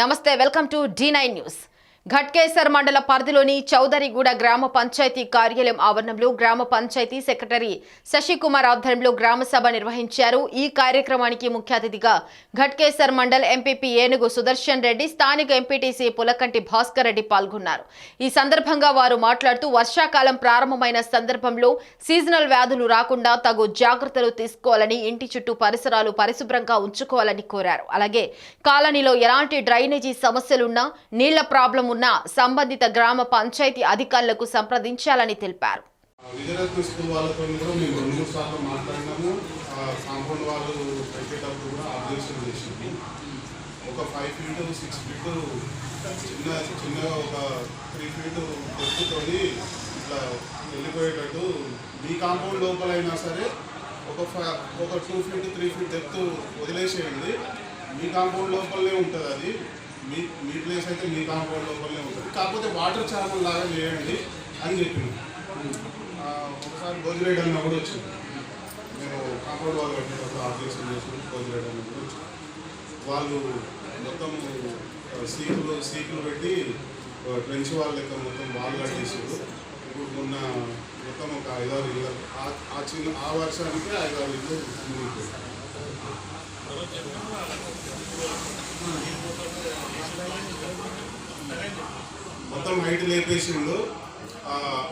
నమస్తే welcome to D nine news Ghatkesar మండల పరిధిలోని చౌదరిగూడ గ్రామ పంచాయతీ కార్యాలయం ఆవరణంలో గ్రామ పంచాయతీ సెక్రటరీ శశికుమార్ ఆధ్వర్యంలో గ్రామసభ నిర్వహించారు. ఈ కార్యక్రమానికి ముఖ్య అతిథిగా ఘట్కేసర్ మండల్ ఎంపీపీ ఏనుగు సుదర్శన్ రెడ్డి స్థానిక ఎంపీటీసీ పులకంటి భాస్కర్ రెడ్డి పాల్గొన్నారు. ఈ సందర్భంగా వారు మాట్లాడుతూ వర్షాకాలం ప్రారంభమైన సందర్భంలో సీజనల్ వ్యాధులు రాకుండా తగు జాగ్రత్తలు తీసుకోవాలని ఇంటి చుట్టూ పరిసరాలు పరిశుభ్రంగా ఉంచుకోవాలని కోరారు. అలాగే కాలనీలో ఎలాంటి డ్రైనేజీ సమస్యలున్నా నీళ్ళ ప్రాబ్లం ఉన్న సంబంధిత గ్రామ పంచాయతీ అధికారులకు సంప్రదించాలని తెలిపారు. స్కూల్ వాళ్ళతో కూడా మేము రెండు మూడు సార్లు మాట్లాడినాము. కాంపౌండ్ వాళ్ళు పెట్టేటప్పుడు కూడా ఒక ఫైవ్ ఫీట్ సిక్స్ ఫీట్ చిన్న చిన్నగా ఒక త్రీ ఫీట్ డెప్త్తోని ఇట్లా వెళ్ళిపోయేటట్టు మీ కాంపౌండ్ లోపలైనా సరే ఒక ఒక two feet three feet depth వదిలేసేయండి. మీ కాంపౌండ్ లోపలనే ఉంటుంది అది. మీ మీ ప్లేస్ అయితే మీ కాంపౌండ్ లోపలనే ఉంటుంది. కాకపోతే వాటర్ చేపలు లాగా చేయండి అని చెప్పింది ఒకసారి భోజరేడ్ అన్న కూడా వచ్చింది. నేను కాంపౌండ్ వాళ్ళు కట్టినప్పుడు ఆపరేషన్ చేసినప్పుడు భోజరేడ్ అన్న కూడా వచ్చింది. వాళ్ళు మొత్తం సీట్లు సీకులు సీకులు పెట్టి ట్రెంచ్ వాళ్ళ లెక్క మొత్తం వాళ్ళు కట్టేసారు ఇప్పుడు మొన్న మొత్తం ఒక ఐదారు ఇల్లు ఆ- చిన్న ఆ వర్షానికి ఐదారు ఇల్లు మొత్తం నైట్ లేపేసిండు. ఆ,